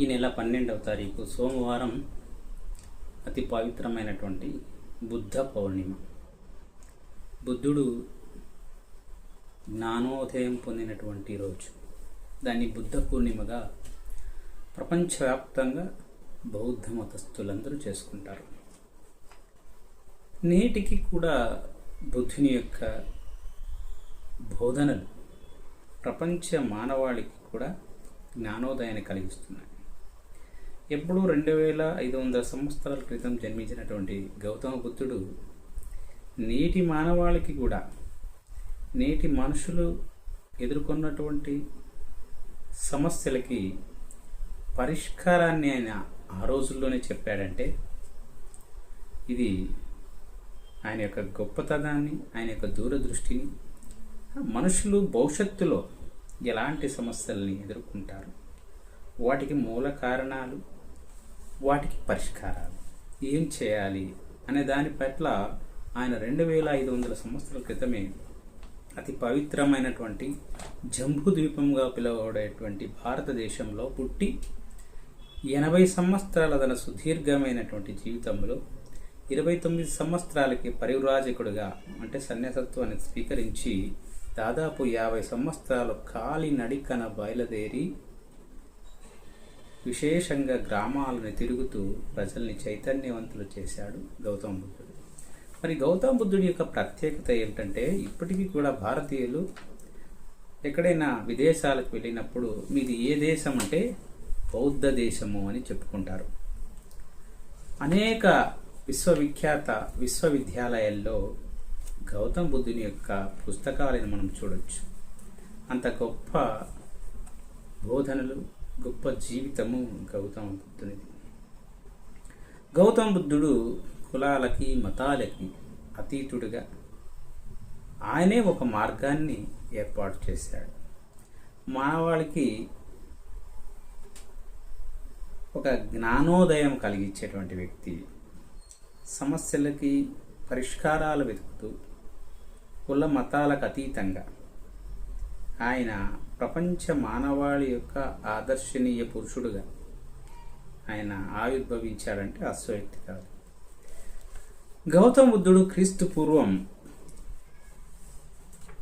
ఈ నెల పన్నెండవ తారీఖు సోమవారం అతి పవిత్రమైనటువంటి బుద్ధ పౌర్ణిమ. బుద్ధుడు జ్ఞానోదయం పొందినటువంటి రోజు. దాన్ని బుద్ధ పూర్ణిమగా ప్రపంచవ్యాప్తంగా బౌద్ధ మతస్థులందరూ చేసుకుంటారు. నేటికి కూడా బుద్ధుని యొక్క బోధనలు ప్రపంచ మానవాళికి కూడా జ్ఞానోదయాన్ని కలిగిస్తున్నాయి. ఎప్పుడు రెండు వేల ఐదు వందల సంవత్సరాల క్రితం జన్మించినటువంటి గౌతమ బుద్ధుడు నేటి మానవాళికి కూడా నేటి మనుషులు ఎదుర్కొన్నటువంటి సమస్యలకి పరిష్కారాన్ని ఆయన ఆ రోజుల్లోనే చెప్పాడంటే ఇది ఆయన యొక్క గొప్పతనాన్ని ఆయన యొక్క దూరదృష్టిని మనుషులు భవిష్యత్తులో ఎలాంటి సమస్యల్ని ఎదుర్కొంటారు వాటికి మూల కారణాలు వాటికి పరిష్కారాలు. ఏం చేయాలి అనే దాని పట్ల ఆయన రెండు వేల ఐదు వందల సంవత్సరాల క్రితమే అతి పవిత్రమైనటువంటి జంబూ ద్వీపంగా పిలువబడేటువంటి భారతదేశంలో పుట్టి ఎనభై సంవత్సరాల తన సుదీర్ఘమైనటువంటి జీవితంలో ఇరవై తొమ్మిది సంవత్సరాలకి పరివ్రాజకుడుగా అంటే సన్యాసత్వాన్ని స్వీకరించి దాదాపు యాభై సంవత్సరాలు కాలి నడికన బయలుదేరి విశేషంగా గ్రామాలను తిరుగుతూ ప్రజల్ని చైతన్యవంతులు చేశాడు గౌతమ బుద్ధుడు. మరి గౌతమ బుద్ధుడి యొక్క ప్రత్యేకత ఏమిటంటే ఇప్పటికీ కూడా భారతీయులు ఎక్కడైనా విదేశాలకు వెళ్ళినప్పుడు మీది ఏ దేశం అంటే బౌద్ధ దేశము అని చెప్పుకుంటారు. అనేక విశ్వవిఖ్యాత విశ్వవిద్యాలయాల్లో గౌతమ బుద్ధుని యొక్క పుస్తకాలను మనం చూడొచ్చు. అంత గొప్ప బోధనలు గొప్ప జీవితము గౌతమ బుద్ధునిది. గౌతమ బుద్ధుడు కులాలకి మతాలకి అతీతుడుగా ఆయనే ఒక మార్గాన్ని ఏర్పాటు చేశాడు. మానవాళికి ఒక జ్ఞానోదయం కలిగించేటువంటి వ్యక్తి. సమస్యలకి పరిష్కారాలు వెతుకుతూ కుల మతాలకు అతీతంగా ఆయన ప్రపంచ మానవాళి యొక్క ఆదర్శనీయ పురుషుడుగా ఆయన ఆవిర్భవించాడంటే అశ్వక్తి కాదు. గౌతమ బుద్ధుడు క్రీస్తు పూర్వం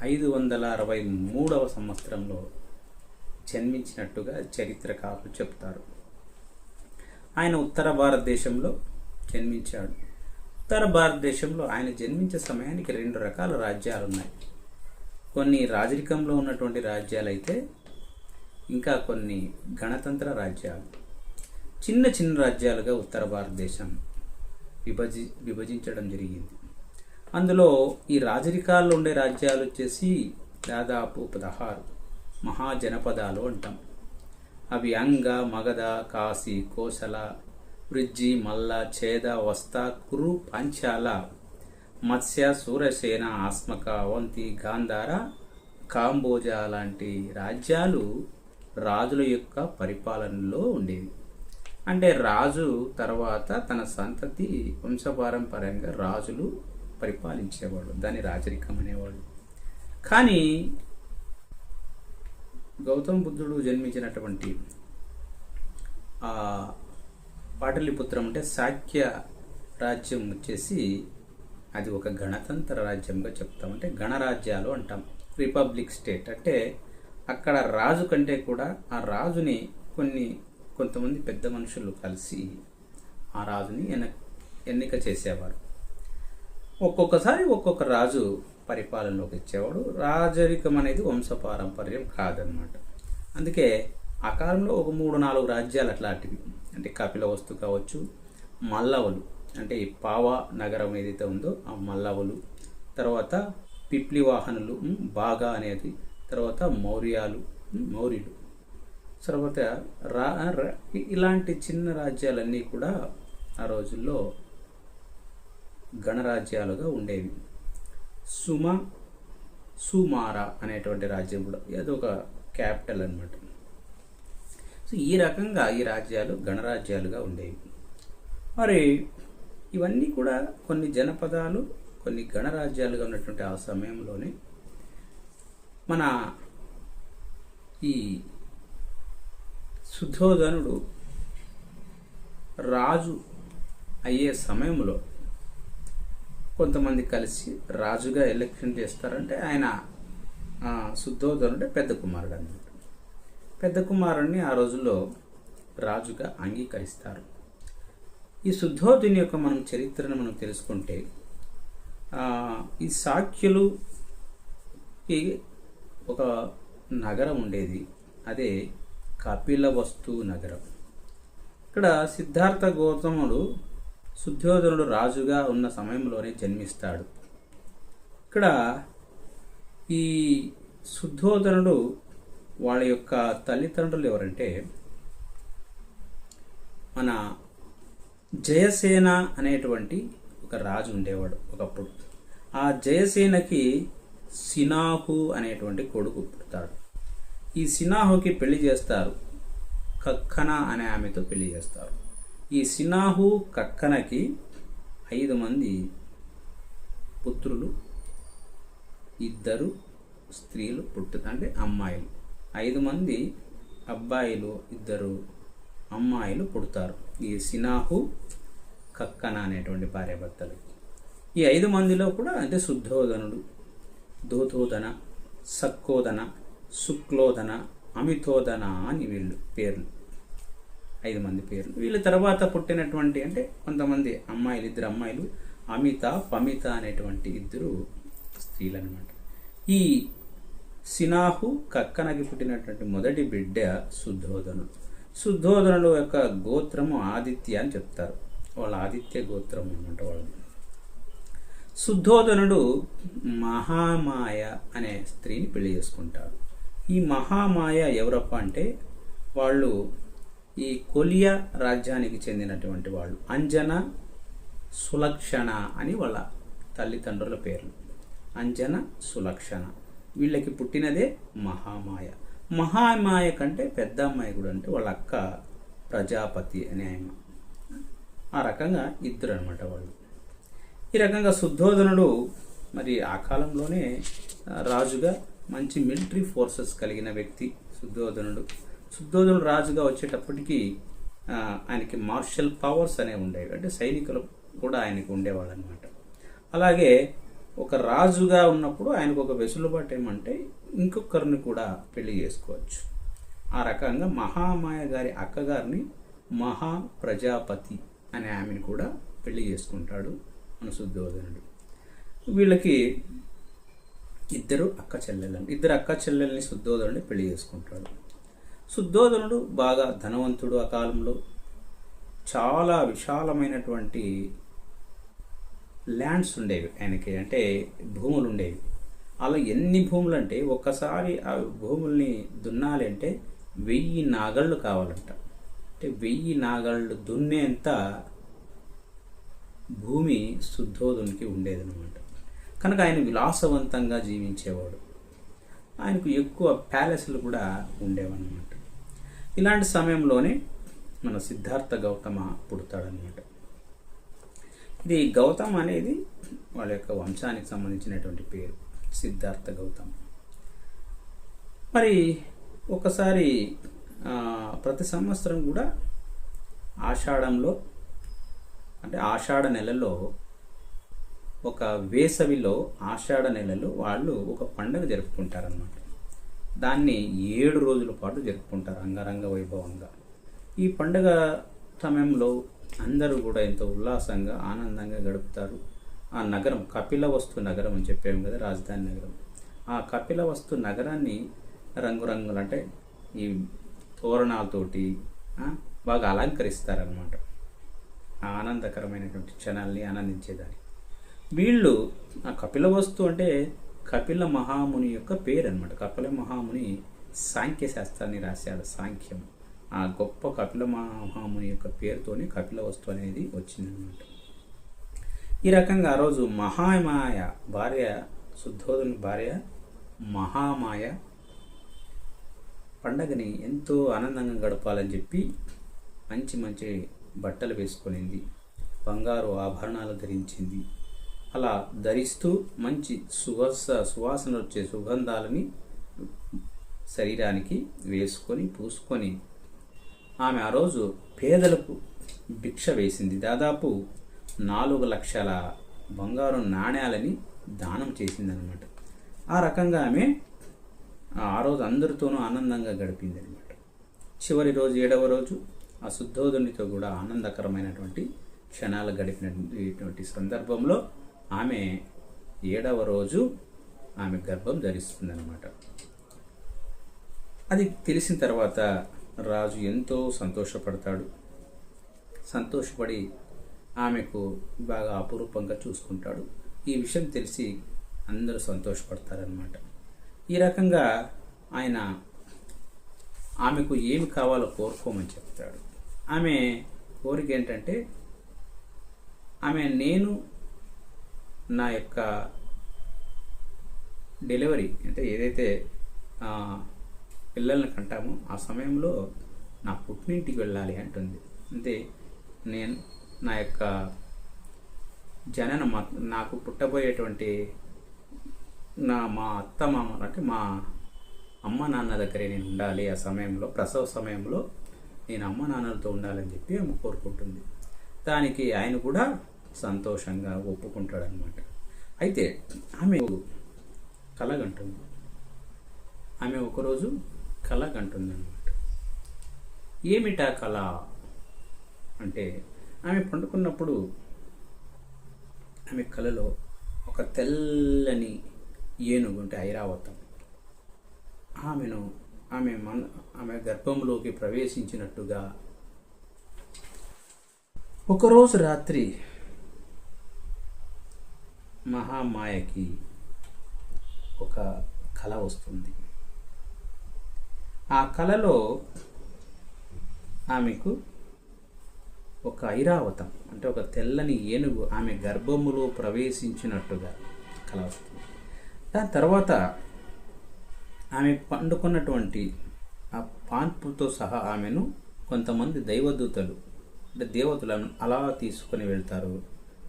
ఐదు వందల అరవై మూడవ సంవత్సరంలో జన్మించినట్టుగా చరిత్రకారులు చెప్తారు. ఆయన ఉత్తర భారతదేశంలో జన్మించాడు. ఉత్తర భారతదేశంలో ఆయన జన్మించే సమయానికి రెండు రకాల రాజ్యాలు ఉన్నాయి కొన్ని రాజరికంలో ఉన్నటువంటి రాజ్యాలు అయితే ఇంకా కొన్ని గణతంత్ర రాజ్యాలు. చిన్న చిన్న రాజ్యాలుగా ఉత్తర భారతదేశం విభజి విభజించడం జరిగింది. అందులో ఈ రాజరికాల్లో ఉండే రాజ్యాలు వచ్చేసి దాదాపు పదహారు మహాజనపదాలు అంటాం. అవి అంగ మగధ కాశీ కోసల వృజ్జి మల్ల ఛేద వస్త కురు పాంచాల మత్స్య సూరసేన ఆస్మక అవంతి గాంధార కాంబోజా లాంటి రాజ్యాలు రాజుల యొక్క పరిపాలనలో ఉండేవి. అంటే రాజు తర్వాత తన సంతతి వంశపారంపర్యంగా రాజులు పరిపాలించేవాడు దాని రాజరికం అనేవాడు కానీ గౌతమ బుద్ధుడు జన్మించినటువంటి పాటలిపుత్రం అంటే శాక్య రాజ్యం వచ్చేసి అది ఒక గణతంత్ర రాజ్యంగా చెప్తాం. అంటే గణరాజ్యాలు అంటాం. రిపబ్లిక్ స్టేట్ అంటే అక్కడ రాజు కంటే కూడా ఆ రాజుని కొన్ని కొంతమంది పెద్ద మనుషులు కలిసి ఆ రాజుని ఎన ఎన్నిక చేసేవారు. ఒక్కొక్కసారి ఒక్కొక్క రాజు పరిపాలనలోకి ఇచ్చేవాడు రాజరికం అనేది వంశపారంపర్యం కాదనమాట అందుకే ఆ కాలంలో ఒక మూడు నాలుగు రాజ్యాలు అట్లాంటివి. అంటే కపిల వస్తు కావచ్చు మల్లవలు. అంటే ఈ పావా నగరం ఏదైతే ఉందో ఆ మల్లవలు తర్వాత పిప్లి వాహనులు బాగా అనేది తర్వాత మౌర్యాలు మౌర్యులు. తర్వాత రా ఇలాంటి చిన్న రాజ్యాలన్నీ కూడా ఆ రోజుల్లో గణరాజ్యాలుగా ఉండేవి. సుమ సుమారా అనేటువంటి రాజ్యం కూడా ఏదో ఒక క్యాపిటల్ అనమాట సో ఈ రకంగా ఈ రాజ్యాలు గణరాజ్యాలుగా ఉండేవి. మరి ఇవన్నీ కూడా కొన్ని జనపదాలు కొన్ని గణరాజ్యాలుగా ఉన్నటువంటి ఆ సమయంలోనే మన ఈ శుద్ధోధనుడు రాజు అయ్యే సమయంలో కొంతమంది కలిసి రాజుగా ఎలక్షన్ చేస్తారంటే ఆయన శుద్ధోధనుడే అంటే పెద్ద కుమారుడు అన్నమాట. పెద్ద కుమారుణ్ణి ఆ రోజుల్లో రాజుగా అంగీకరిస్తారు. ఈ శుద్ధోదయుని యొక్క మనం చరిత్రను మనం తెలుసుకుంటే ఈ సాఖ్యులు ఈ ఒక నగరం ఉండేది. అదే కపిలవస్తు నగరం. ఇక్కడ సిద్ధార్థ గౌతముడు శుద్ధోదనుడు రాజుగా ఉన్న సమయంలోనే జన్మిస్తాడు. ఇక్కడ ఈ శుద్ధోదనుడు వాళ్ళ యొక్క తల్లిదండ్రులు ఎవరంటే మన జయసేన అనేటువంటి ఒక రాజు ఉండేవాడు ఒకప్పుడు. ఆ జయసేనకి సినాహు అనేటువంటి కొడుకు పుడతాడు. ఈ సినాహుకి పెళ్ళి చేస్తారు. కక్కన అనే ఆమెతో పెళ్ళి చేస్తారు. ఈ సినాహు కక్కనకి ఐదు మంది పుత్రులు ఇద్దరు స్త్రీలు పుట్టు అంటే అమ్మాయిలు. ఐదు మంది అబ్బాయిలు ఇద్దరు అమ్మాయిలు పుడతారు. ఈ సినాహు కక్కన అనేటువంటి భార్యాభర్తలు ఈ ఐదు మందిలో కూడా అంటే శుద్ధోదనుడు దూతోదన సక్కోదన శుక్లోదన అమితోదన అని వీళ్ళు పేర్లు. ఐదు మంది పేర్లు. వీళ్ళ తర్వాత పుట్టినటువంటి అంటే కొంతమంది అమ్మాయిలు ఇద్దరు అమ్మాయిలు అమిత పమిత అనేటువంటి ఇద్దరు స్త్రీలు అనమాట ఈ సినాహు కక్కనకి పుట్టినటువంటి మొదటి బిడ్డ శుద్ధోదనుడు. శుద్ధోదనుడు యొక్క గోత్రము ఆదిత్య అని చెప్తారు. వాళ్ళ ఆదిత్య గోత్రం అనమాట వాళ్ళు శుద్ధోదనుడు మహామాయ అనే స్త్రీని పెళ్ళి చేసుకుంటాడు. ఈ మహామాయ ఎవరప్ప అంటే వాళ్ళు ఈ కొలియా రాజ్యానికి చెందినటువంటి వాళ్ళు. అంజన సులక్షణ అని వాళ్ళ తల్లిదండ్రుల పేర్లు. అంజన సులక్షణ. వీళ్ళకి పుట్టినదే మహామాయ. మహామాయ కంటే పెద్ద అమ్మాయి కూడా అంటే వాళ్ళ అక్క ప్రజాపతి అనే ఆమె ఆ రకంగా ఇద్దరు అనమాట వాళ్ళు. ఈ రకంగా శుద్ధోధనుడు మరి ఆ కాలంలోనే రాజుగా మంచి మిలిటరీ ఫోర్సెస్ కలిగిన వ్యక్తి శుద్ధోధనుడు శుద్ధోధనుడు రాజుగా వచ్చేటప్పటికి ఆయనకి మార్షల్ పవర్స్ అనేవి ఉండేవి. అంటే సైనికులు కూడా ఆయనకు ఉండేవాళ్ళు అనమాట అలాగే ఒక రాజుగా ఉన్నప్పుడు ఆయనకు ఒక వెసులుబాటు ఏమంటే ఇంకొకరిని కూడా పెళ్ళి చేసుకోవచ్చు. ఆ రకంగా మహామాయ గారి అక్కగారిని మహా ప్రజాపతి అనే ఆమెను కూడా పెళ్ళి చేసుకుంటాడు మన శుద్ధోదనుడు వీళ్ళకి ఇద్దరు అక్క చెల్లెళ్ళని ఇద్దరు అక్క చెల్లెల్ని శుద్ధోదనుడిని పెళ్ళి చేసుకుంటాడు. శుద్ధోదనుడు బాగా ధనవంతుడు ఆ కాలంలో. చాలా విశాలమైనటువంటి ల్యాండ్స్ ఉండేవి ఆయనకి. అంటే భూములు ఉండేవి. అలా ఎన్ని భూములు అంటే ఒక్కసారి ఆ భూముల్ని దున్నాలి అంటే వెయ్యి నాగళ్ళు కావాలంట. అంటే వెయ్యి నాగళ్ళు దున్నేంత భూమి శుద్ధోధునికి ఉండేది అనమాట కనుక ఆయన విలాసవంతంగా జీవించేవాడు. ఆయనకు ఎక్కువ ప్యాలెస్లు కూడా ఉండేవన్నమాట. ఇలాంటి సమయంలోనే మన సిద్ధార్థ గౌతమ పుడతాడనమాట ఇది గౌతమ్ అనేది వాళ్ళ యొక్క వంశానికి సంబంధించినటువంటి పేరు సిద్ధార్థ గౌతమ్. మరి ఒకసారి ప్రతి సంవత్సరం కూడా ఆషాఢంలో అంటే ఆషాఢ నెలలో ఒక వేసవిలో ఆషాఢ నెలలో వాళ్ళు ఒక పండుగ జరుపుకుంటారన్నమాట. దాన్ని ఏడు రోజుల పాటు జరుపుకుంటారు అంగరంగ వైభవంగా. ఈ పండుగ సమయంలో అందరూ కూడా ఎంతో ఉల్లాసంగా ఆనందంగా గడుపుతారు. ఆ నగరం కపిలవస్తు నగరం అని చెప్పాము కదా రాజధాని నగరం. ఆ కపిలవస్తు నగరాన్ని రంగురంగులు అంటే ఈ తోరణాలతోటి బాగా అలంకరిస్తారనమాట ఆ ఆనందకరమైనటువంటి క్షణాల్ని ఆనందించేదాన్ని. వీళ్ళు ఆ కపిల వస్తు అంటే కపిల మహాముని యొక్క పేరు అనమాట కపిల మహాముని సాంఖ్య శాస్త్రాన్ని రాశాడు సాంఖ్యం. ఆ గొప్ప కపిల మహాముని యొక్క పేరుతోనే కపిల వస్తు అనేది వచ్చిందనమాట ఈ రకంగా ఆ రోజు మహామాయ భార్య శుద్ధోదని భార్య మహామాయ పండగని ఎంతో ఆనందంగా గడపాలని చెప్పి మంచి మంచి బట్టలు వేసుకొనింది. బంగారు ఆభరణాలు ధరించింది. అలా ధరిస్తూ మంచి సువాస సువాసన వచ్చే సుగంధాలని శరీరానికి వేసుకొని పూసుకొని ఆమె ఆ రోజు పేదలకు భిక్ష వేసింది. దాదాపు నాలుగు లక్షల బంగారు నాణ్యాలని దానం చేసిందనమాట ఆ రకంగా ఆమె ఆ రోజు అందరితోనూ ఆనందంగా గడిపింది అనమాట చివరి రోజు ఏడవ రోజు ఆ శుద్ధోధునితో కూడా ఆనందకరమైనటువంటి క్షణాలు గడిపినటువంటి సందర్భంలో ఆమె ఏడవ రోజు ఆమె గర్భం ధరిస్తుందన్నమాట. అది తెలిసిన తర్వాత రాజు ఎంతో సంతోషపడతాడు. సంతోషపడి ఆమెకు బాగా అపురూపంగా చూసుకుంటాడు. ఈ విషయం తెలిసి అందరూ సంతోషపడతారనమాట ఈ రకంగా ఆయన ఆమెకు ఏమి కావాలో కోరుకోమని చెప్తాడు. ఆమె కోరిక ఏంటంటే ఆమె నేను నా యొక్క డెలివరీ అంటే ఏదైతే పిల్లల్ని కంటామో ఆ సమయంలో నా పుట్టినింటికి వెళ్ళాలి అంటుంది. అంటే నేను నా యొక్క జనన మా- నాకు పుట్టబోయేటువంటి నా మా అత్త మామకి మా అమ్మ నాన్న దగ్గరే నేను ఉండాలి ఆ సమయంలో ప్రసవ సమయంలో నేను అమ్మ నాన్నలతో ఉండాలని చెప్పి ఆమె కోరుకుంటుంది. దానికి ఆయన కూడా సంతోషంగా ఒప్పుకుంటాడనమాట అయితే ఆమె కలగంటుంది. ఆమె ఒకరోజు కలగంటుంది అనమాట ఏమిటా కళ? అంటే ఆమె పండుకున్నప్పుడు ఆమె కలలో ఒక తెల్లని ఏనుగు అంటే ఐరావతం. ఆమెను ఆమె మన ఆమె గర్భంలోకి ప్రవేశించినట్టుగా ఒకరోజు రాత్రి మహామాయకి ఒక కళ వస్తుంది. ఆ కళలో ఆమెకు ఒక ఐరావతం అంటే ఒక తెల్లని ఏనుగు ఆమె గర్భములో ప్రవేశించినట్టుగా కల వస్తుంది. దాని తర్వాత ఆమె పండుకున్నటువంటి ఆ పాన్పుతో సహా ఆమెను కొంతమంది దైవదూతలు అంటే దేవతలను అలా తీసుకొని వెళ్తారు.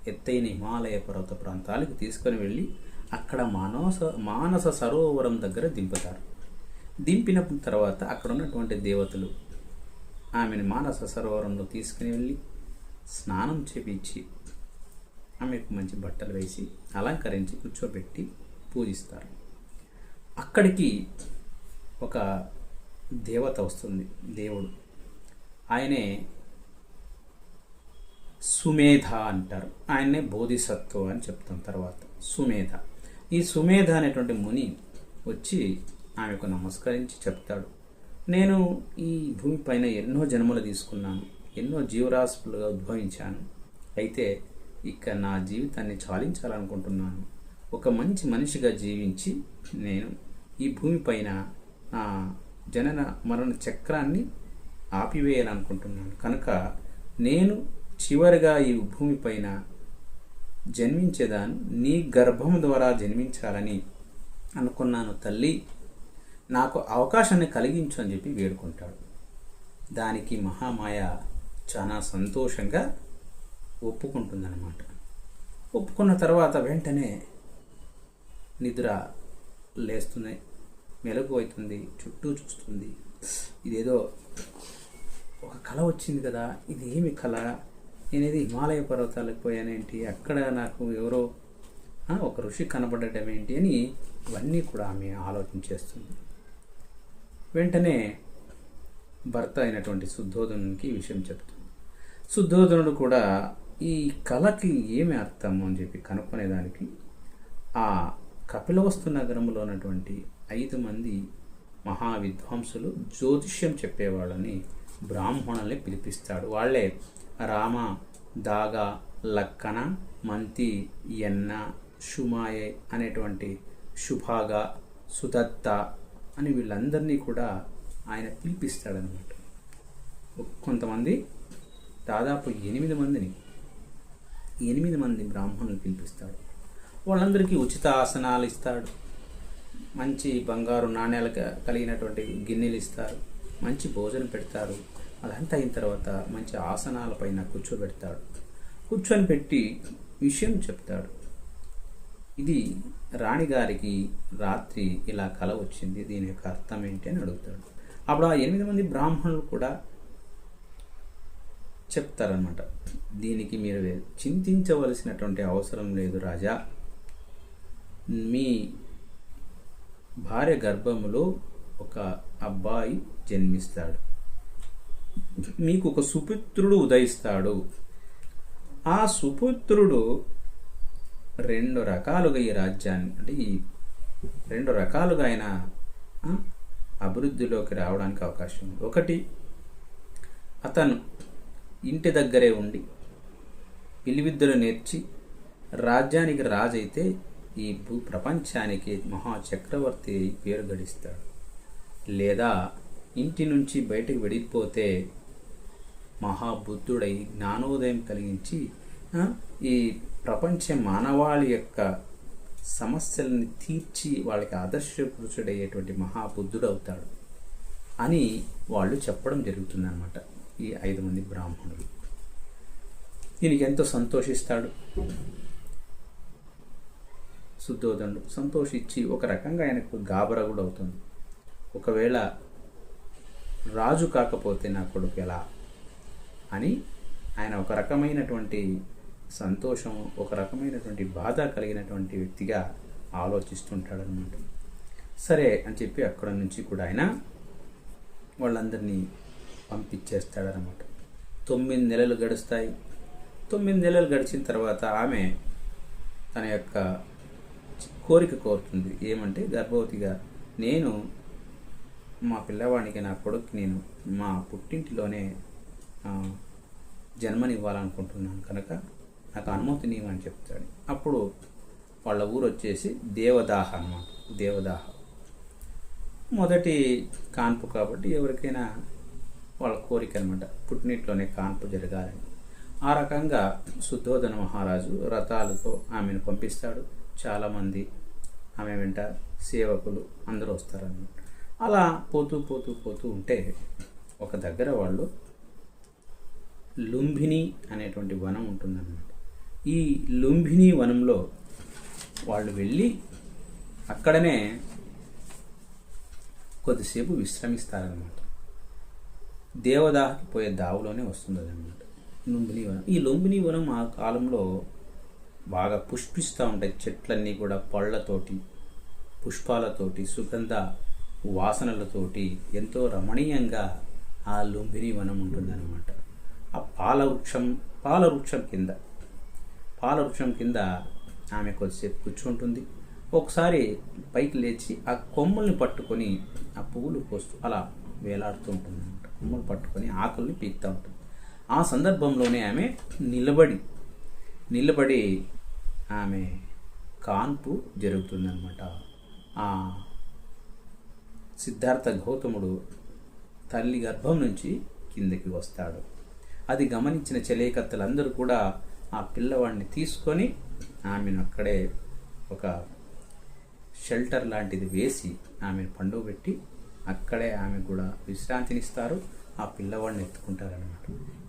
ఎత్తైన హిమాలయ పర్వత ప్రాంతాలకు తీసుకొని వెళ్ళి అక్కడ మానస మానస సరోవరం దగ్గర దింపుతారు. దింపిన తర్వాత అక్కడ ఉన్నటువంటి దేవతలు ఆమెను మానస సరోవరంలో తీసుకుని వెళ్ళి స్నానం చేపించి ఆమెకు మంచి బట్టలు వేసి అలంకరించి కూర్చోబెట్టి పూజిస్తారు. అక్కడికి ఒక దేవత వస్తుంది దేవుడు. ఆయనే సుమేధ అంటారు. ఆయన్నే బోధిసత్వం అని చెప్తాం తర్వాత. సుమేధ. ఈ సుమేధ అనేటువంటి ముని వచ్చి ఆమెకు నమస్కరించి చెప్తాడు. నేను ఈ భూమిపైన ఎన్నో జన్మలు తీసుకున్నాను ఎన్నో జీవరాశులుగా ఉద్భవించాను. అయితే ఇక నా జీవితాన్ని చాలించాలనుకుంటున్నాను. ఒక మంచి మనిషిగా జీవించి నేను ఈ భూమిపైన నా జనన మరణ చక్రాన్ని ఆపివేయాలనుకుంటున్నాను. కనుక నేను చివరిగా ఈ భూమిపైన జన్మించేదాను నీ గర్భం ద్వారా జన్మించాలని అనుకున్నాను తల్లి. నాకు అవకాశాన్ని కలిగించు అని చెప్పి వేడుకుంటాడు. దానికి మహామాయ చాలా సంతోషంగా ఒప్పుకుంటుందన్నమాట. ఒప్పుకున్న తర్వాత వెంటనే నిద్ర లేస్తున్నాయి మెలకు అవుతుంది చుట్టూ చూస్తుంది. ఇదేదో ఒక కళ వచ్చింది కదా ఇది ఏమి కళ? నేనేది హిమాలయ పర్వతాలకు పోయానేంటి అక్కడ నాకు ఎవరో ఒక ఋషి కనబడటం ఏంటి అని ఇవన్నీ కూడా ఆమె ఆలోచించేస్తుంది వెంటనే భర్త అయినటువంటి శుద్ధోధనునికి ఈ విషయం చెప్తుంది. శుద్ధోధనుడు కూడా ఈ కళకి ఏమి అర్థము అని చెప్పి కనుక్కునేదానికి ఆ కపిలవస్తు నగరంలో ఉన్నటువంటి ఐదు మంది మహా విద్వాంసులు జ్యోతిష్యం చెప్పేవాళ్ళని బ్రాహ్మణుల్ని పిలిపిస్తాడు. వాళ్ళే రామ దాగ లక్కన మంతి ఎన్న షుమాయే అనేటువంటి శుభాగ సుదత్త అని వీళ్ళందరినీ కూడా ఆయన పిలిపిస్తాడనమాట కొంతమంది దాదాపు ఎనిమిది మందిని ఎనిమిది మంది బ్రాహ్మణులు పిలిపిస్తాడు. వాళ్ళందరికీ ఉచిత ఆసనాలు ఇస్తాడు. మంచి బంగారు నాణ్యాలు కలిగినటువంటి గిన్నెలు ఇస్తారు. మంచి భోజనం పెడతారు. అదంతా అయిన తర్వాత మంచి ఆసనాలపైన కూర్చోబెడతాడు. కూర్చొని పెట్టి విషయం చెప్తాడు. ఇది రాణిగారికి రాత్రి ఇలా కల వచ్చింది. దీని యొక్క అర్థం ఏంటి అని అడుగుతాడు. అప్పుడు ఆ ఎనిమిది మంది బ్రాహ్మణులు కూడా చెప్తారనమాట దీనికి మీరు చింతించవలసినటువంటి అవసరం లేదు రాజా. మీ భార్య గర్భములో ఒక అబ్బాయి జన్మిస్తాడు. మీకు ఒక సుపుత్రుడు ఉదయిస్తాడు. ఆ సుపుత్రుడు రెండు రకాలుగా ఈ రాజ్యాన్ని అంటే ఈ రెండు రకాలుగా ఆయన అభివృద్ధిలోకి రావడానికి అవకాశం ఉంది. ఒకటి అతను ఇంటి దగ్గరే ఉండి పిలివిద్యలు నేర్చి రాజ్యానికి రాజైతే ఈ భూ ప్రపంచానికి మహా చక్రవర్తి పేరు గడిస్తాడు. లేదా ఇంటి నుంచి బయటకు వెళ్ళిపోతే మహాబుద్ధుడై జ్ఞానోదయం కలిగించి ఈ ప్రపంచ మానవాళి యొక్క సమస్యలని తీర్చి వాళ్ళకి ఆదర్శపురుషుడయ్యేటువంటి మహాబుద్ధుడు అవుతాడు అని వాళ్ళు చెప్పడం జరుగుతుందన్నమాట ఈ ఐదు మంది బ్రాహ్మణులు. దీనికి ఎంతో సంతోషిస్తాడు. శుద్ధోదనుడు సంతోషించి ఒక రకంగా ఆయనకు గాబరా కూడా అవుతుంది. ఒకవేళ రాజు కాకపోతే నా కొడుకు ఎలా? అని ఆయన ఒక రకమైనటువంటి సంతోషం ఒక రకమైనటువంటి బాధ కలిగినటువంటి వ్యక్తిగా ఆలోచిస్తుంటాడనమాట సరే అని చెప్పి అక్కడ నుంచి కూడా ఆయన వాళ్ళందరినీ పంపించేస్తాడనమాట తొమ్మిది నెలలు గడుస్తాయి. తొమ్మిది నెలలు గడిచిన తర్వాత ఆమె తన యొక్క కోరిక కోరుతుంది. ఏమంటే గర్భవతిగా నేను మా పిల్లవాడికి నా కొడుకు నేను మా పుట్టింటిలోనే జన్మనివ్వాలనుకుంటున్నాను కనుక నాకు అనుమతిని అని చెప్తాడు. అప్పుడు వాళ్ళ ఊరు వచ్చేసి దేవదాహ అనమాట దేవదాహ. మొదటి కాన్పు కాబట్టి ఎవరికైనా వాళ్ళ కోరిక అనమాట పుట్టినిట్లోనే కాన్పు జరగాలని. ఆ రకంగా శుద్ధోదన మహారాజు రథాలతో ఆమెను పంపిస్తాడు. చాలామంది ఆమె వెంట సేవకులు అందరూ వస్తారన్నమాట అలా పోతూ పోతూ పోతూ ఉంటే ఒక దగ్గర వాళ్ళు లుంభిని అనేటువంటి వనం ఉంటుందన్నమాట. ఈ లుంభిని వనంలో వాళ్ళు వెళ్ళి అక్కడనే కొద్దిసేపు విశ్రమిస్తారనమాట దేవదాహకి పోయే దావులోనే వస్తుంది అదనమాట లుంబిని వనం. ఈ లుంబిని వనం ఆ కాలంలో బాగా పుష్పిస్తూ ఉంటాయి చెట్లన్నీ కూడా పళ్ళతోటి పుష్పాలతోటి సుగంధ వాసనలతోటి ఎంతో రమణీయంగా ఆ లుంబిని వనం ఉంటుందన్నమాట. ఆ పాల వృక్షం పాల వృక్షం కింద పాల వృక్షం కింద ఆమె కొద్దిసేపు కూర్చుంటుంది. ఒకసారి పైకి లేచి ఆ కొమ్మల్ని పట్టుకొని ఆ పువ్వులు కోస్తూ అలా వేలాడుతూ ఉంటుంది అనమాట కొమ్మలు పట్టుకొని ఆకుల్ని పీకుతూ ఉంటుంది. ఆ సందర్భంలోనే ఆమె నిలబడి నిలబడి ఆమె కాన్పు జరుగుతుందన్నమాట. ఆ సిద్ధార్థ గౌతముడు తల్లి గర్భం నుంచి కిందకి వస్తాడు. అది గమనించిన చెలేకత్తలందరూ కూడా ఆ పిల్లవాడిని తీసుకొని ఆమెను అక్కడే ఒక షెల్టర్ లాంటిది వేసి ఆమెను పండుగ పెట్టి అక్కడే ఆమె కూడా విశ్రాంతినిస్తారు. ఆ పిల్లవాడిని ఎత్తుకుంటారనమాట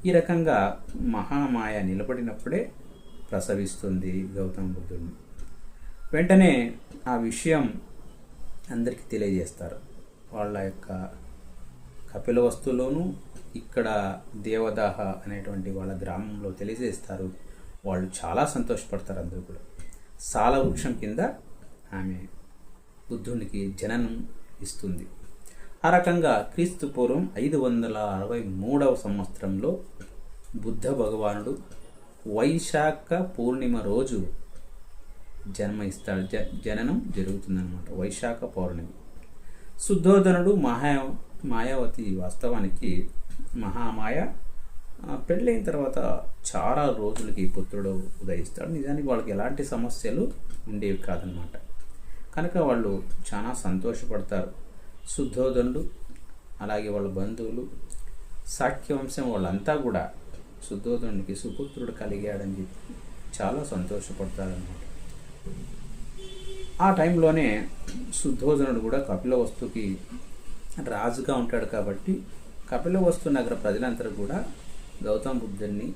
ఈ రకంగా మహామాయ నిలబడినప్పుడే ప్రసవిస్తుంది గౌతమ బుద్ధుడిని. వెంటనే ఆ విషయం అందరికీ తెలియజేస్తారు. వాళ్ళ యొక్క కపిల వస్తువులోనూ ఇక్కడ దేవదాహ అనేటువంటి వాళ్ళ గ్రామంలో తెలియజేస్తారు. వాళ్ళు చాలా సంతోషపడతారు అందరూ కూడా. సాల వృక్షం కింద ఆమె బుద్ధునికి జననం ఇస్తుంది. ఆ రకంగా క్రీస్తు పూర్వం ఐదు వందల అరవై మూడవ సంవత్సరంలో బుద్ధ భగవానుడు వైశాఖ పూర్ణిమ రోజు జన్మ ఇస్తాడు. జ జననం జరుగుతుందన్నమాట. వైశాఖ పౌర్ణమి. శుద్ధోధనుడు మహా మాయావతి వాస్తవానికి మహామాయ. పెళ్ళైన తర్వాత చాలా రోజులకి పుత్రుడు ఉదయిస్తాడు. నిజానికి వాళ్ళకి ఎలాంటి సమస్యలు ఉండేవి కాదనమాట కనుక వాళ్ళు చాలా సంతోషపడతారు. శుద్ధోధనుడు అలాగే వాళ్ళ బంధువులు సాఖ్యవంశం వాళ్ళంతా కూడా శుద్ధోధనుడికి సుపుత్రుడు కలిగాడని చెప్పి చాలా సంతోషపడతాడనమాట ఆ టైంలోనే శుద్ధోధనుడు కూడా కపిలవస్తుకి రాజుగా ఉంటాడు కాబట్టి కపిలవస్తు నగర ప్రజలందరూ కూడా గౌతమ బుద్ధుడిని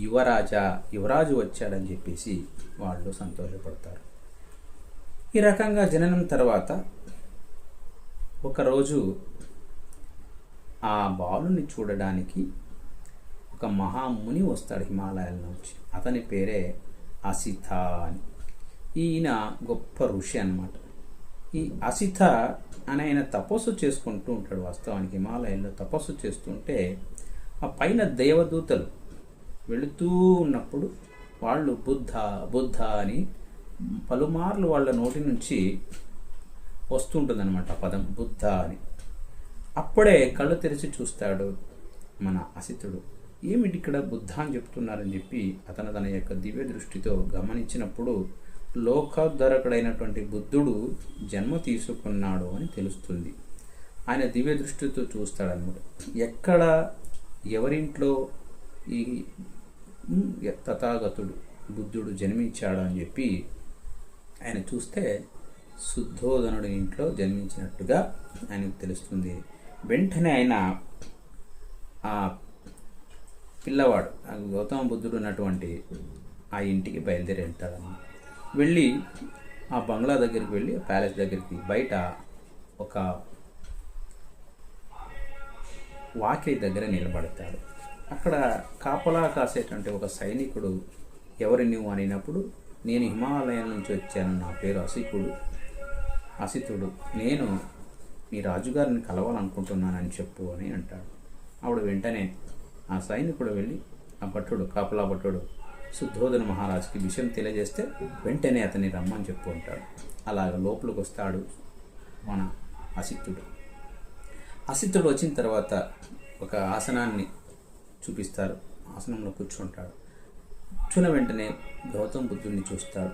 యువరాజా యువరాజు వచ్చాడని చెప్పేసి వాళ్ళు సంతోషపడతారు. ఈ రకంగా జననం తర్వాత ఒకరోజు ఆ బాలుని చూడడానికి ఒక మహాముని వస్తాడు హిమాలయాల నుంచి. అతని పేరే అసిత అని ఈయన గొప్ప ఋషి అనమాట ఈ అసిత అని ఆయన తపస్సు చేసుకుంటూ ఉంటాడు వాస్తవానికి హిమాలయాల్లో తపస్సు చేస్తుంటే ఆ పైన దేవదూతలు వెళుతూ ఉన్నప్పుడు వాళ్ళు బుద్ధ బుద్ధ అని పలుమార్లు వాళ్ళ నోటి నుంచి వస్తుంటుందన్నమాట ఆ పదం బుద్ధ అని. అప్పుడే కళ్ళు తెరిచి చూస్తాడు మన అసితుడు. ఏమిటి ఇక్కడ బుద్ధ అని చెప్తున్నారని చెప్పి అతను తన యొక్క దివ్య దృష్టితో గమనించినప్పుడు లోకోద్ధరకుడైనటువంటి బుద్ధుడు జన్మ తీసుకున్నాడు అని తెలుస్తుంది. ఆయన దివ్య దృష్టితో చూస్తాడనమాట ఎక్కడ ఎవరింట్లో ఈ తథాగతుడు బుద్ధుడు జన్మించాడు అని చెప్పి ఆయన చూస్తే శుద్ధోధనుడి ఇంట్లో జన్మించినట్టుగా ఆయనకు తెలుస్తుంది. వెంటనే ఆయన ఆ పిల్లవాడు గౌతమ బుద్ధుడు ఉన్నటువంటి ఆ ఇంటికి బయలుదేరి వెళ్తాడన్నమాట వెళ్ళి ఆ బంగ్లా దగ్గరికి వెళ్ళి ప్యాలెస్ దగ్గరికి బయట ఒక వాకిలి దగ్గర నిలబడతాడు. అక్కడ కాపలా కాసేటువంటి ఒక సైనికుడు ఎవరి నువ్వు? అనినప్పుడు నేను హిమాలయం నుంచి వచ్చాను. నా పేరు అసికుడు. అసితుడు. నేను మీ రాజుగారిని కలవాలనుకుంటున్నానని చెప్పు అని అంటాడు. ఆవిడ వెంటనే ఆ సైనికుడు వెళ్ళి ఆ భట్టుడు కాపలా భట్టుడు శుద్ధోధన మహారాజుకి విషయం తెలియజేస్తే వెంటనే అతన్ని రమ్మని చెప్పు అంటాడు. అలాగ లోపలికి వస్తాడు మన అసిత్తుడు అసిత్తుడు వచ్చిన తర్వాత ఒక ఆసనాన్ని చూపిస్తారు. ఆసనంలో కూర్చుంటాడు. కూర్చున్న వెంటనే గౌతమ బుద్ధుడిని చూస్తాడు.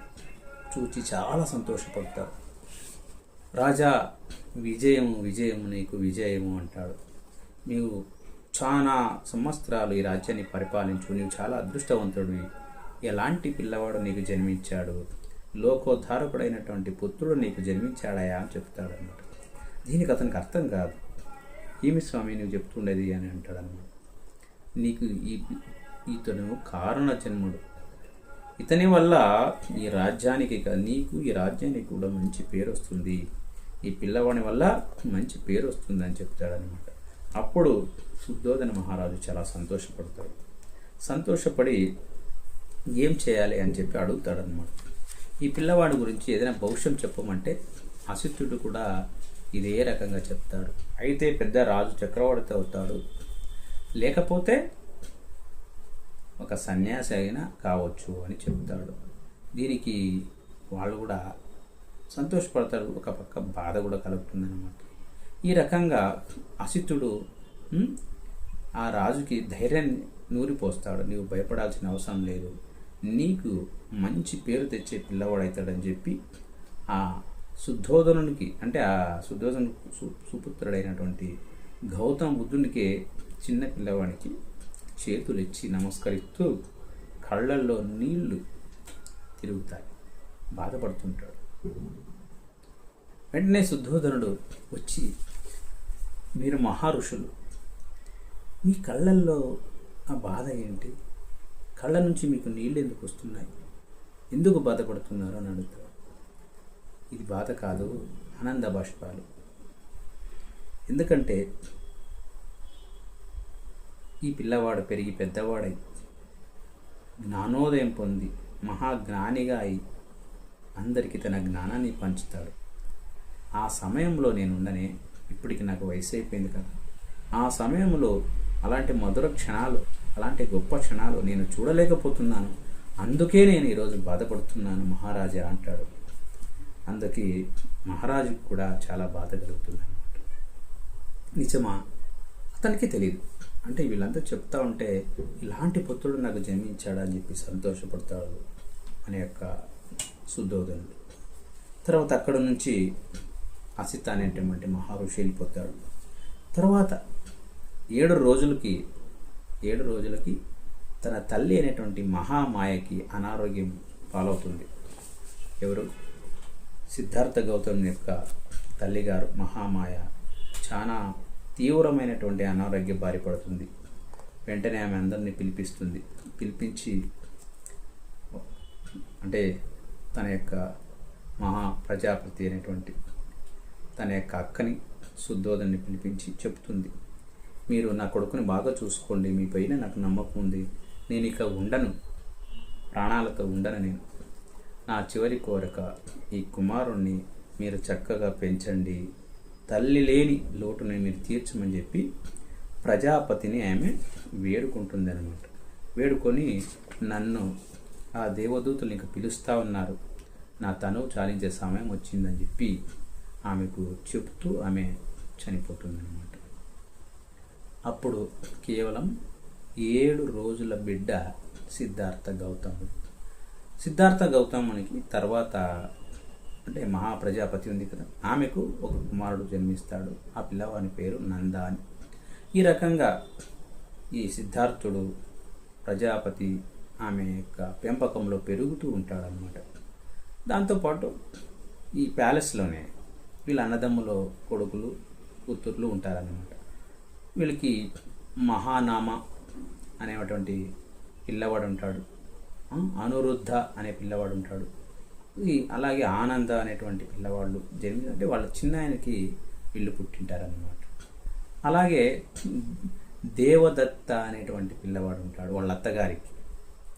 చూచి చాలా సంతోషపడతాడు. రాజా విజయము విజయము నీకు విజయము అంటాడు. నీవు చాలా సంవత్సరాలు ఈ రాజ్యాన్ని పరిపాలించు నీవు చాలా అదృష్టవంతుడివి. ఎలాంటి పిల్లవాడు నీకు జన్మించాడు? లోకోద్ధారకుడైనటువంటి పుత్రుడు నీకు జన్మించాడయా అని చెప్తాడు అన్నమాట దీనికి అతనికి అర్థం కాదు. ఏమి స్వామి నువ్వు చెప్తుండేది? అని అంటాడు నీకు ఈ ఇతను కారణ జన్ముడు ఇతని వల్ల ఈ రాజ్యానికి నీకు ఈ రాజ్యానికి కూడా మంచి పేరు వస్తుంది. ఈ పిల్లవాడి వల్ల మంచి పేరు వస్తుంది అని చెప్తాడనమాట అప్పుడు శుద్ధోదన మహారాజు చాలా సంతోషపడతాడు. సంతోషపడి ఏం చేయాలి అని చెప్పి అడుగుతాడనమాట ఈ పిల్లవాడి గురించి ఏదైనా భవిష్యం చెప్పమంటే అసిత్తుడు కూడా ఇదే రకంగా చెప్తాడు. అయితే పెద్ద రాజు చక్రవర్తి అవుతాడు. లేకపోతే ఒక సన్యాసి అయినా కావచ్చు అని చెప్తాడు. దీనికి వాళ్ళు కూడా సంతోషపడతారు. ఒక పక్క బాధ కూడా కలుగుతుందన్నమాట. ఈ రకంగా అసితుడు ఆ రాజుకి ధైర్యం నూరిపోస్తాడు. నీవు భయపడాల్సిన అవసరం లేదు. నీకు మంచి పేరు తెచ్చే పిల్లవాడవుతాడని చెప్పి ఆ శుద్ధోధనునికి అంటే ఆ శుద్ధోధను సు- సుపుత్రుడైనటువంటి గౌతమ బుద్ధునికే చిన్న పిల్లవాడికి చేతులు ఇచ్చి నమస్కరిస్తూ కళ్ళల్లో నీళ్ళు తిరుగుతాయి. బాధపడుతుంటాడు. వెంటనే శుద్ధోధనుడు వచ్చి మీరు మహారుషులు. మీ కళ్ళల్లో ఆ బాధ ఏంటి? కళ్ళ నుంచి మీకు నీళ్ళు ఎందుకు వస్తున్నాయి? ఎందుకు బాధపడుతున్నారు అని అడుగుతాడు ఇది బాధ కాదు ఆనంద బాష్పాలు. ఎందుకంటే ఈ పిల్లవాడు పెరిగి పెద్దవాడై జ్ఞానోదయం పొంది మహాజ్ఞానిగా అయి అందరికీ తన జ్ఞానాన్ని పంచుతాడు. ఆ సమయంలో నేనుండనే ఇప్పటికి నాకు వయసు అయిపోయింది కదా. ఆ సమయంలో అలాంటి మధుర క్షణాలు అలాంటి గొప్ప క్షణాలు నేను చూడలేకపోతున్నాను. అందుకే నేను ఈరోజు బాధపడుతున్నాను మహారాజా అంటాడు. అందుకే మహారాజుకు కూడా చాలా బాధ కలుగుతుంది అనమాట నిజమా? అతనికి తెలియదు అంటే వీళ్ళంతా చెప్తా ఉంటే ఇలాంటి పుత్రుడు నాకు జన్మించాడా? అని చెప్పి సంతోషపడతాడు అనే యొక్క శుద్ధోదనుడు తర్వాత అక్కడ నుంచి అసిత అనేటువంటి మహారుషి వెళ్ళిపోతాడు. తర్వాత ఏడు రోజులకి ఏడు రోజులకి తన తల్లి అనేటువంటి మహామాయకి అనారోగ్యం పాలవుతుంది. ఎవరు? సిద్ధార్థ గౌతమ్ యొక్క తల్లిగారు మహామాయ. చాలా తీవ్రమైనటువంటి అనారోగ్య బారి పడుతుంది. వెంటనే ఆమె అందరినీ పిలిపిస్తుంది. పిలిపించి అంటే తన యొక్క మహా ప్రజాపతి అనేటువంటి తన యొక్క అక్కని శుద్ధోదన్ని పిలిపించి చెప్తుంది. మీరు నా కొడుకుని బాగా చూసుకోండి మీ పైన నాకు నమ్మకం ఉంది. నేను ఇక ఉండను. ప్రాణాలతో ఉండను నేను. నా చివరి కోరిక ఈ కుమారుణ్ణి మీరు చక్కగా పెంచండి. తల్లి లేని లోటుని మీరు తీర్చమని చెప్పి ప్రజాపతిని ఆమె వేడుకుంటుంది అనమాట వేడుకొని నన్ను ఆ దేవదూతలు ఇంకా పిలుస్తూ ఉన్నారు. నా తనువు చాలించే సమయం వచ్చిందని చెప్పి ఆమెకు చెప్తూ ఆమె చనిపోతుందన్నమాట. అప్పుడు కేవలం ఏడు రోజుల బిడ్డ సిద్ధార్థ గౌతముడు సిద్ధార్థ గౌతమునికి తర్వాత అంటే మహాప్రజాపతి ఉంది కదా ఆమెకు ఒక కుమారుడు జన్మిస్తాడు. ఆ పిల్లవాని పేరు నంద అని ఈ రకంగా ఈ సిద్ధార్థుడు ప్రజాపతి ఆమె యొక్క పెంపకంలో పెరుగుతూ ఉంటాడనమాట దాంతోపాటు ఈ ప్యాలెస్లోనే వీళ్ళ అన్నదమ్ములో కొడుకులు కూతుర్లు ఉంటారన్నమాట. వీళ్ళకి మహానామ అనేటువంటి పిల్లవాడు ఉంటాడు అనురుద్ధ అనే పిల్లవాడు ఉంటాడు ఈ అలాగే ఆనంద అనేటువంటి పిల్లవాళ్ళు జన్మి అంటే వాళ్ళ చిన్న ఆయనకి వీళ్ళు పుట్టింటారన్నమాట. అలాగే దేవదత్త అనేటువంటి పిల్లవాడు ఉంటాడు వాళ్ళ అత్తగారికి.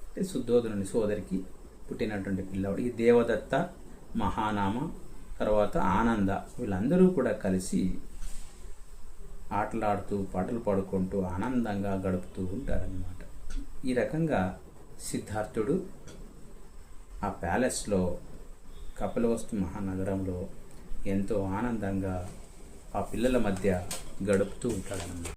అంటే శుద్ధోదనుని సోదరికి పుట్టినటువంటి పిల్లవాడు. ఈ దేవదత్త మహానామ తర్వాత ఆనంద వీళ్ళందరూ కూడా కలిసి ఆటలాడుతూ పాటలు పాడుకుంటూ ఆనందంగా గడుపుతూ ఉంటారన్నమాట. ఈ రకంగా సిద్ధార్థుడు ఆ ప్యాలెస్లో కపిలవస్తు మహానగరంలో ఎంతో ఆనందంగా ఆ పిల్లల మధ్య గడుపుతూ ఉంటాడన్నమాట.